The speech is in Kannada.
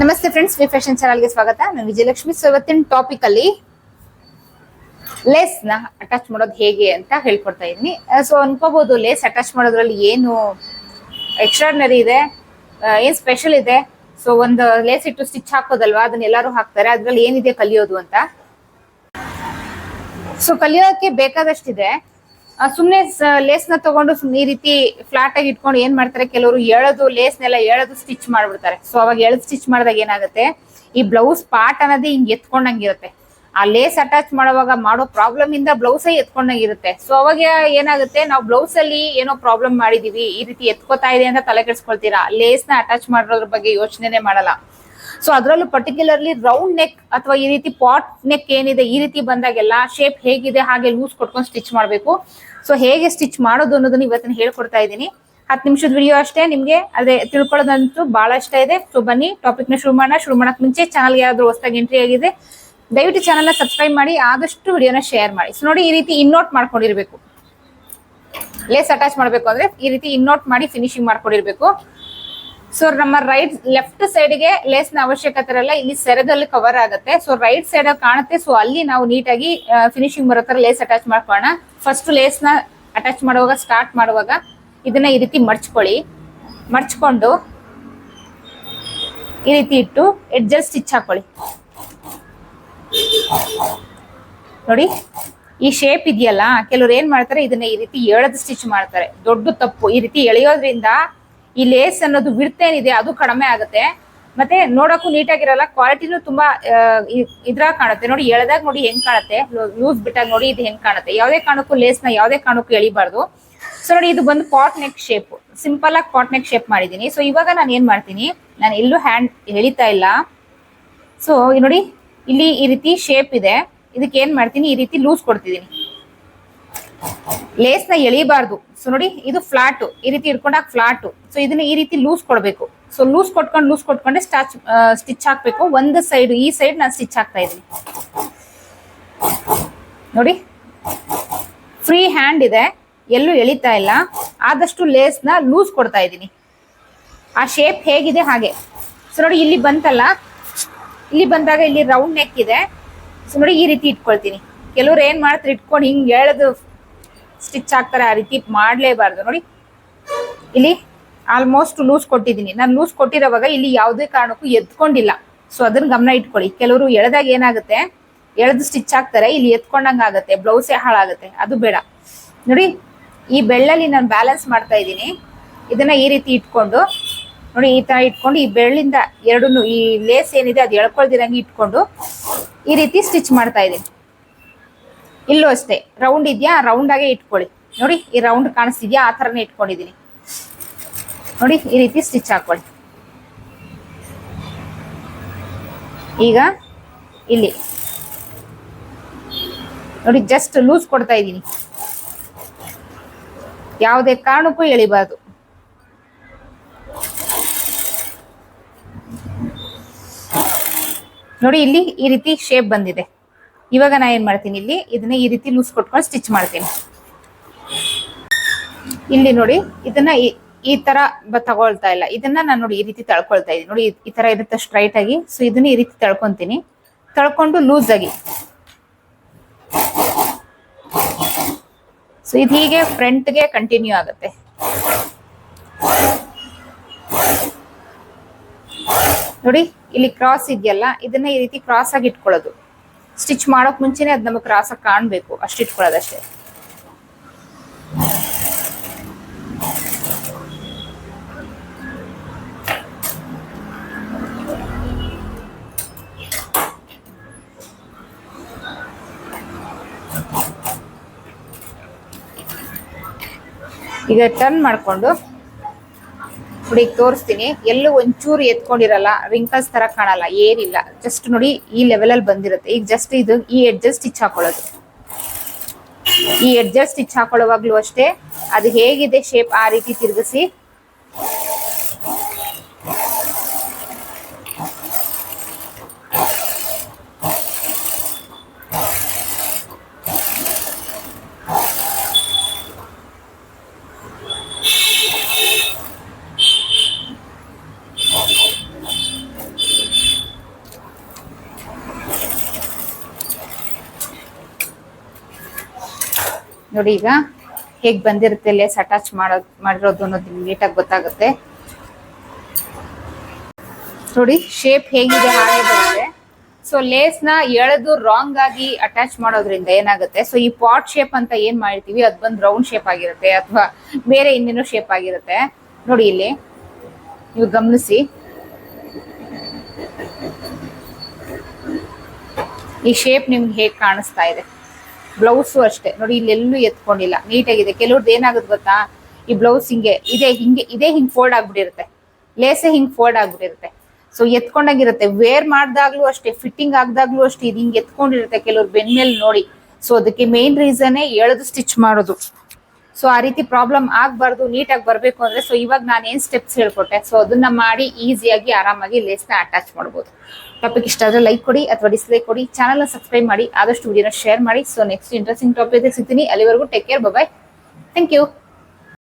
ನಮಸ್ತೆ ಫ್ರೆಂಡ್ಸ್ ವಿ ಫ್ಯಾಷನ್ ಚಾನಲ್ಗೆ ಸ್ವಾಗತ. ನಾನು ವಿಜಯಲಕ್ಷ್ಮಿ. ಸೊ ಇವತ್ತಿನ ಟಾಪಿಕ್ ಅಲ್ಲಿ ಲೇಸ್ನ ಅಟ್ಯಾಚ್ ಮಾಡೋದು ಹೇಗೆ ಅಂತ ಹೇಳ್ಕೊಡ್ತಾ ಇದ್ದೀನಿ. ಸೊ ಅನ್ಕೋಬಹುದು ಲೇಸ್ ಅಟ್ಯಾಚ್ ಮಾಡೋದ್ರಲ್ಲಿ ಏನು ಎಕ್ಸ್ಟ್ರಾರ್ನರಿ ಇದೆ ಏನ್ ಸ್ಪೆಷಲ್ ಇದೆ? ಸೊ ಒಂದು ಲೇಸ್ ಇಟ್ಟು ಸ್ಟಿಚ್ ಹಾಕೋದಲ್ವಾ? ಅದನ್ನ ಎಲ್ಲರೂ ಹಾಕ್ತಾರೆ. ಅದ್ರಲ್ಲಿ ಏನಿದೆ ಕಲಿಯೋದು ಅಂತ. ಸೊ ಕಲಿಯೋಕೆ ಬೇಕಾದಷ್ಟಿದೆ. ಸುಮ್ನೆ ಲೇಸ್ನ ತಗೊಂಡು ಈ ರೀತಿ ಫ್ಲಾಟ್ ಆಗಿ ಇಟ್ಕೊಂಡು ಏನ್ ಮಾಡ್ತಾರೆ? ಕೆಲವರು ಎಳೆದು ಲೇಸ್ನೆಲ್ಲ ಎಳೆದು ಸ್ಟಿಚ್ ಮಾಡ್ಬಿಡ್ತಾರೆ. ಸೊ ಅವಾಗ ಎಳೆದು ಸ್ಟಿಚ್ ಮಾಡಿದಾಗ ಏನಾಗುತ್ತೆ? ಈ ಬ್ಲೌಸ್ ಪಾರ್ಟ್ ಅನ್ನೋದೇ ಹಿಂಗ್ ಎತ್ಕೊಂಡಂಗಿರುತ್ತೆ ಆ ಲೇಸ್ ಅಟ್ಯಾಚ್ ಮಾಡುವಾಗ ಮಾಡೋ ಪ್ರಾಬ್ಲಮ್ ಇಂದ ಬ್ಲೌಸೇ ಎತ್ಕೊಂಡಂಗಿರುತ್ತೆ ಸೊ ಅವಾಗ ಏನಾಗುತ್ತೆ? ನಾವು ಬ್ಲೌಸ್ ಅಲ್ಲಿ ಏನೋ ಪ್ರಾಬ್ಲಮ್ ಮಾಡಿದೀವಿ. ಈ ರೀತಿ ಎತ್ಕೋತಾ ಇದೆ ಅಂತ ತಲೆ ಕೆಡ್ಸ್ಕೊಳ್ತೀರಾ? ಲೇಸ್ ಅಟ್ಯಾಚ್ ಮಾಡಿರೋದ್ರ ಬಗ್ಗೆ ಯೋಚನೆನೆ ಮಾಡಲ್ಲ. ಸೊ ಅದರಲ್ಲೂ ಪರ್ಟಿಕ್ಯುಲರ್ಲಿ ರೌಂಡ್ ನೆಕ್ ಅಥವಾ ಈ ರೀತಿ ಪಾಟ್ ನೆಕ್ ಏನಿದೆ, ಈ ರೀತಿ ಬಂದಾಗೆಲ್ಲ ಶೇಪ್ ಹೇಗಿದೆ, ಹಾಗೆ ಲೂಸ್ ಕೊಟ್ಕೊಂಡು ಸ್ಟಿಚ್ ಮಾಡಬೇಕು. ಸೊ ಹೇಗೆ ಸ್ಟಿಚ್ ಮಾಡೋದು ಅನ್ನೋದನ್ನ ಇವತ್ತಿನ ಹೇಳ್ಕೊಡ್ತಾ ಇದ್ದೀನಿ. ಹತ್ತು ನಿಮಿಷದ ವಿಡಿಯೋ ಅಷ್ಟೇ, ನಿಮ್ಗೆ ಅದೇ ತಿಳ್ಕೊಳ್ಳೋದಂತೂ ಭಾಳ ಇಷ್ಟ ಇದೆ. ಸೊ ಬನ್ನಿ ಟಾಪಿಕ್ನ ಶುರು ಮಾಡೋಣ. ಶುರು ಮಾಡಕ್ ಮುಂಚೆ ಚಾನಲ್ಗೆ ಯಾವ್ದಾದ್ರು ಹೊಸದಾಗಿ ಎಂಟ್ರಿ ಆಗಿದೆ, ದಯವಿಟ್ಟು ಚಾನಲ್ನ ಸಬ್ಸ್ಕ್ರೈಬ್ ಮಾಡಿ, ಆದಷ್ಟು ವಿಡಿಯೋನ ಶೇರ್ ಮಾಡಿ. ಸೊ ನೋಡಿ ಈ ರೀತಿ ಇನ್ನೋಟ್ ಮಾಡ್ಕೊಂಡಿರ್ಬೇಕು. ಲೇಸ್ ಅಟ್ಯಾಚ್ ಮಾಡಬೇಕು ಅಂದ್ರೆ ಈ ರೀತಿ ಇನ್ನೋಟ್ ಮಾಡಿ ಫಿನಿಶಿಂಗ್ ಮಾಡ್ಕೊಂಡಿರ್ಬೇಕು. ಸೊ ನಮ್ಮ ರೈಟ್ ಲೆಫ್ಟ್ ಸೈಡ್ಗೆ ಲೇಸ್ನ ಅವಶ್ಯಕತೆ ಇರಲ್ಲ, ಇಲ್ಲಿ ಸೆರೆದಲ್ಲಿ ಕವರ್ ಆಗುತ್ತೆ. ಸೊ ರೈಟ್ ಸೈಡ್ ಕಾಣುತ್ತೆ. ಸೊ ಅಲ್ಲಿ ನಾವು ನೀಟಾಗಿ ಫಿನಿಶಿಂಗ್ ಬರೋ ತರ ಲೇಸ್ ಅಟ್ಯಾಚ್ ಮಾಡ್ಕೋಣ ಫಸ್ಟ್ ಲೇಸ್ನ ಅಟ್ಯಾಚ್ ಮಾಡುವಾಗ ಸ್ಟಾರ್ಟ್ ಮಾಡುವಾಗ ಇದನ್ನ ಈ ರೀತಿ ಮಡ್ಚ್ಕೊಳ್ಳಿ ಮಡ್ಚ್ಕೊಂಡು ಈ ರೀತಿ ಇಟ್ಟು ಎಡ್ಜಲ್ ಸ್ಟಿಚ್ ಹಾಕೊಳ್ಳಿ. ನೋಡಿ, ಈ ಶೇಪ್ ಇದೆಯಲ್ಲ, ಕೆಲವ್ರು ಏನ್ ಮಾಡ್ತಾರೆ, ಇದನ್ನ ಈ ರೀತಿ ಎಳೆದು ಸ್ಟಿಚ್ ಮಾಡ್ತಾರೆ. ದೊಡ್ಡ ತಪ್ಪು. ಈ ರೀತಿ ಎಳೆಯೋದ್ರಿಂದ ಈ ಲೇಸ್ ಅನ್ನೋದು ವಿಡ್ತ್ ಏನಿದೆ ಅದು ಕಡಿಮೆ ಆಗುತ್ತೆ. ಮತ್ತೆ ನೋಡಕ್ಕೂ ನೀಟಾಗಿರಲ್ಲ, ಕ್ವಾಲಿಟಿನೂ ತುಂಬಾ ಇದ್ರಾಗ ಕಾಣುತ್ತೆ. ನೋಡಿ, ಎಳೆದಾಗ ನೋಡಿ ಹೆಂಗ್ ಕಾಣುತ್ತೆ. ಲೂಸ್ ಬಿಟ್ಟಾಗ ನೋಡಿ ಇದು ಹೆಂಗ್ ಕಾಣುತ್ತೆ. ಯಾವುದೇ ಕಾರಣಕ್ಕೂ ಲೇಸ್ನ ಯಾವುದೇ ಕಾರಣಕ್ಕೂ ಎಳಿಬಾರ್ದು. ಸೊ, ನೋಡಿ, ಇದು ಬಂದು ಪಾಟ್ ನೆಕ್ ಶೇಪ್. ಸಿಂಪಲ್ ಆಗಿ ಪಾಟ್ ನೆಕ್ ಶೇಪ್ ಮಾಡಿದೀನಿ. ಸೊ, ಇವಾಗ ನಾನು ಏನ್ ಮಾಡ್ತೀನಿ, ನಾನು ಎಲ್ಲೂ ಹ್ಯಾಂಡ್ ಎಳಿತಾ ಇಲ್ಲ. ಸೊ ನೋಡಿ, ಇಲ್ಲಿ ಈ ರೀತಿ ಶೇಪ್ ಇದೆ. ಇದಕ್ಕೆ ಏನ್ ಮಾಡ್ತೀನಿ, ಈ ರೀತಿ ಲೂಸ್ ಕೊಡ್ತಿದ್ದೀನಿ. ಲೇಸ್ನ ಎಳಿಬಾರ್ದು. ಸೊ ನೋಡಿ, ಇದು ಫ್ಲಾಟ್. ಈ ರೀತಿ ಇಟ್ಕೊಂಡಾಗ ಫ್ಲಾಟ್. ಸೊ ಇದನ್ನ ಈ ರೀತಿ ಲೂಸ್ ಕೊಡಬೇಕು. ಸೊ ಲೂಸ್ ಕೊಟ್ಕೊಂಡು, ಲೂಸ್ ಕೊಟ್ಕೊಂಡೆ ಸ್ಟಾಚ್ ಸ್ಟಿಚ್ ಹಾಕ್ಬೇಕು. ಒಂದು ಸೈಡ್, ಈ ಸೈಡ್ ನಾನು ಸ್ಟಿಚ್ ಹಾಕ್ತಾ ಇದ್ದೀನಿ. ನೋಡಿ, ಫ್ರೀ ಹ್ಯಾಂಡ್ ಇದೆ. ಎಲ್ಲೂ ಎಳಿತಾ ಇಲ್ಲ. ಆದಷ್ಟು ಲೇಸ್ನ ಲೂಸ್ ಕೊಡ್ತಾ ಇದ್ದೀನಿ. ಆ ಶೇಪ್ ಹೇಗಿದೆ ಹಾಗೆ. ಸೊ ನೋಡಿ, ಇಲ್ಲಿ ಬಂತಲ್ಲ. ಇಲ್ಲಿ ಬಂದಾಗ ಇಲ್ಲಿ ರೌಂಡ್ ನೆಕ್ ಇದೆ. ಸೊ ನೋಡಿ, ಈ ರೀತಿ ಇಟ್ಕೊಳ್ತೀನಿ. ಕೆಲವ್ರು ಏನ್ ಮಾಡ್ತಾರೆ, ಇಟ್ಕೊಂಡು ಹಿಂಗೆ ಎಳೆದು ಸ್ಟಿಚ್ ಹಾಕ್ತಾರೆ, ಆ ರೀತಿ ಮಾಡಲೇಬಾರ್ದು. ನೋಡಿ, ಇಲ್ಲಿ ಆಲ್ಮೋಸ್ಟ್ ಲೂಸ್ ಕೊಟ್ಟಿದ್ದೀನಿ. ನಾನು ಲೂಸ್ ಕೊಟ್ಟಿರೋವಾಗ ಇಲ್ಲಿ ಯಾವುದೇ ಕಾರಣಕ್ಕೂ ಎತ್ಕೊಂಡಿಲ್ಲ. ಸೊ ಅದನ್ನ ಗಮನ ಇಟ್ಕೊಳ್ಳಿ. ಕೆಲವರು ಎಳೆದಾಗ ಏನಾಗುತ್ತೆ? ಎಳೆದು ಸ್ಟಿಚ್ ಹಾಕ್ತಾರೆ, ಇಲ್ಲಿ ಎತ್ಕೊಂಡಂಗೆ ಆಗುತ್ತೆ ಬ್ಲೌಸೇ ಹಾಳಾಗುತ್ತೆ. ಅದು ಬೇಡ. ನೋಡಿ, ಈ ಬೆಳ್ಳಲ್ಲಿ ನಾನು ಬ್ಯಾಲೆನ್ಸ್ ಮಾಡ್ತಾ ಇದ್ದೀನಿ. ಇದನ್ನ ಈ ರೀತಿ ಇಟ್ಕೊಂಡು, ನೋಡಿ, ಈ ತರ ಇಟ್ಕೊಂಡು, ಈ ಬೆಳ್ಳಿಂದ ಎರಡನ್ನು, ಈ ಲೇಸ್ ಏನಿದೆ, ಅದು ಎಳ್ಕೊಳ್ದಿರಂಗೆ ಇಟ್ಕೊಂಡು, ಈ ರೀತಿ ಸ್ಟಿಚ್ ಮಾಡ್ತಾ ಇದ್ದೀನಿ. ಇಲ್ಲೂ ಅಷ್ಟೇ. ರೌಂಡ್ ಇದೆಯಾ? ರೌಂಡ್ ಆಗೇ ಇಟ್ಕೊಳ್ಳಿ. ನೋಡಿ, ಈ ರೌಂಡ್ ಕಾಣಿಸ್ತಿದ್ಯಾ? ಆ ಥರನೇ ಇಟ್ಕೊಂಡಿದ್ದೀನಿ. ನೋಡಿ, ಈ ರೀತಿ ಸ್ಟಿಚ್ ಹಾಕೊಳ್ಳಿ. ಈಗ ಇಲ್ಲಿ. ನೋಡಿ ಜಸ್ಟ್ ಲೂಸ್ ಕೊಡ್ತಾ ಇದ್ದೀನಿ. ಯಾವುದೇ ಕಾರಣಕ್ಕೂ ಎಳಿಬಾರ್ದು. ನೋಡಿ, ಇಲ್ಲಿ ಈ ರೀತಿ ಶೇಪ್ ಬಂದಿದೆ. ಇವಾಗ ನಾ ಏನ್ ಮಾಡ್ತೀನಿ ಇಲ್ಲಿ? ಇದನ್ನ ಈ ರೀತಿ ಲೂಸ್ ಕೊಟ್ಕೊಂಡು ಸ್ಟಿಚ್ ಮಾಡ್ತೀನಿ. ಇಲ್ಲಿ ನೋಡಿ, ಇದನ್ನ ಈ- ತರ ತಗೊಳ್ತಾ ಇಲ್ಲ. ಇದನ್ನ ನಾನು ನೋಡಿ ಈ ರೀತಿ ತಳ್ಕೊಳ್ತಾ ಇದ್ದೀನಿ. ನೋಡಿ, ಈ ತರ ಇರುತ್ತೆ ಸ್ಟ್ರೈಟ್ ಆಗಿ. ಸೊ ಇದನ್ನ ಈ ರೀತಿ ತಳ್ಕೊಂತೀನಿ. ತಳ್ಕೊಂಡು ಲೂಸ್ ಆಗಿ. ಸೊ ಇದು ಹೀಗೆ ಫ್ರಂಟ್ಗೆ ಕಂಟಿನ್ಯೂ ಆಗುತ್ತೆ. ನೋಡಿ, ಇಲ್ಲಿ ಕ್ರಾಸ್ ಇದೆಯಲ್ಲ, ಇದನ್ನ ಈ ರೀತಿ ಕ್ರಾಸ್ ಆಗಿ ಇಟ್ಕೊಳ್ಳೋದು. ಸ್ಟಿಚ್ ಮಾಡೋಕ್ ಮುಂಚೆನೆ ಅದ್ ನಮಗೆ ಕ್ರಾಸ್ ಕಾಣಬೇಕು. ಕಾಣ್ಬೇಕು ಅಷ್ಟು. ಇಟ್ಕೊಳ್ಳೋದಷ್ಟೇ ಈಗ ಟರ್ನ್ ಮಾಡ್ಕೊಂಡು ನೋಡಿ, ತೋರಿಸ್ತೀನಿ. ಎಲ್ಲೂ ಒಂಚೂರು ಎತ್ಕೊಂಡಿರಲ್ಲ ರಿಂಕಲ್ಸ್ ತರ ಕಾಣಲ್ಲ, ಏನಿಲ್ಲ. ಜಸ್ಟ್ ನೋಡಿ, ಈ ಲೆವೆಲ್ ಅಲ್ಲಿ ಬಂದಿರುತ್ತೆ. ಈಗ ಜಸ್ಟ್ ಇದು, ಈ ಎಡ್ಜಸ್ಟ್ ಸ್ಟಿಚ್ ಹಾಕೊಳ್ಳೋದು. ಈ ಎಡ್ಜಸ್ಟ್ ಸ್ಟಿಚ್ ಹಾಕೊಳ್ಳುವಾಗ್ಲೂ ಅಷ್ಟೇ, ಅದು ಹೇಗಿದೆ ಶೇಪ್ ಆ ರೀತಿ ತಿರುಗಿಸಿ ನೋಡಿ ಈಗ ಹೇಗ್ ಬಂದಿರುತ್ತೆ ಲೇಸ್ ಅಟ್ಯಾಚ್ ಮಾಡೋದು ಮಾಡಿರೋದು ಅನ್ನೋದು ನೀಟಾಗಿ ಗೊತ್ತಾಗುತ್ತೆ. ನೋಡಿ ಶೇಪ್ ಹೇಗಿದೆ, ಹಾಗೆ ಬರುತ್ತೆ. ಸೊ ಲೇಸ್ನ ಎಳೆದು ರಾಂಗ್ ಆಗಿ ಅಟ್ಯಾಚ್ ಮಾಡೋದ್ರಿಂದ ಏನಾಗುತ್ತೆ? ಸೊ ಈ ಪಾಟ್ ಶೇಪ್ ಅಂತ ಏನ್ ಮಾಡಿರ್ತೀವಿ? ಅದು ಬಂದ್ ರೌಂಡ್ ಶೇಪ್ ಆಗಿರುತ್ತೆ ಅಥವಾ ಬೇರೆ ಇನ್ನೇನೋ ಶೇಪ್ ಆಗಿರುತ್ತೆ. ನೋಡಿ ಇಲ್ಲಿ, ನೀವು ಗಮನಿಸಿ. ಈ ಶೇಪ್ ನಿಮ್ಗೆ ಹೇಗ್ ಕಾಣಿಸ್ತಾ ಇದೆ? ಬ್ಲೌಸು ಅಷ್ಟೇ. ನೋಡಿ ಇಲ್ಲೆಲ್ಲೂ ಎತ್ಕೊಂಡಿಲ್ಲ. ನೀಟಾಗಿದೆ. ಕೆಲವ್ರದ್ದು ಏನಾಗುತ್ತೆ ಗೊತ್ತಾ? ಈ ಬ್ಲೌಸ್ ಹಿಂಗೆ, ಇದೇ ಹಿಂಗೆ ಇದೇ ಹಿಂಗೆ ಫೋಲ್ಡ್ ಆಗ್ಬಿಟ್ಟಿರುತ್ತೆ. ಲೇಸೇ ಹಿಂಗೆ ಫೋಲ್ಡ್ ಆಗ್ಬಿಟ್ಟಿರುತ್ತೆ. ಸೊ ಎತ್ಕೊಂಡಾಗಿರುತ್ತೆ. ವೇರ್ ಮಾಡ್ದಾಗ್ಲೂ ಅಷ್ಟೇ ಫಿಟ್ಟಿಂಗ್ ಆಗ್ದಾಗ್ಲೂ ಅಷ್ಟೇ, ಇದು ಹಿಂಗೆ ಎತ್ಕೊಂಡಿರುತ್ತೆ ಕೆಲವ್ರು ಬೆನ್ನೆಲ್ ನೋಡಿ. ಸೊ ಅದಕ್ಕೆ ಮೇನ್ ರೀಸನ್ನೇ ಎಳೆದು ಸ್ಟಿಚ್ ಮಾಡೋದು. ಸೊ ಆ ರೀತಿ ಪ್ರಾಬ್ಲಮ್ ಆಗ್ಬಾರ್ದು, ನೀಟಾಗಿ ಬರಬೇಕು ಅಂದ್ರೆ ಸೊ ಇವಾಗ ನಾನು ಏನ್ ಸ್ಟೆಪ್ಸ್ ಹೇಳ್ಕೊಟ್ಟೆ? ಸೊ ಅದನ್ನ ಮಾಡಿ ಈಸಿಯಾಗಿ ಆರಾಮಾಗಿ ಲೇಸ್ನ ಅಟ್ಯಾಚ್ ಮಾಡ್ಬೋದು. ಟಾಪಿಕ್ ಇಷ್ಟ ಆದ್ರೆ ಲೈಕ್ ಕೊಡಿ ಅಥವಾ ಡಿಸ್ಲೈಕ್ ಕೊಡಿ. ಚಾನಲ್ನ ಸಬ್ಸ್ಕ್ರೈಬ್ ಮಾಡಿ, ಆದಷ್ಟು ವಿಡಿಯೋನ ಶೇರ್ ಮಾಡಿ. ಸೊ ನೆಕ್ಸ್ಟ್ ಇಂಟ್ರೆಸ್ಟಿಂಗ್ ಟಾಪಿಕ್ ಸಿಗ್ತೀನಿ. ಅಲ್ಲಿವರೆಗೂ take care bye thank you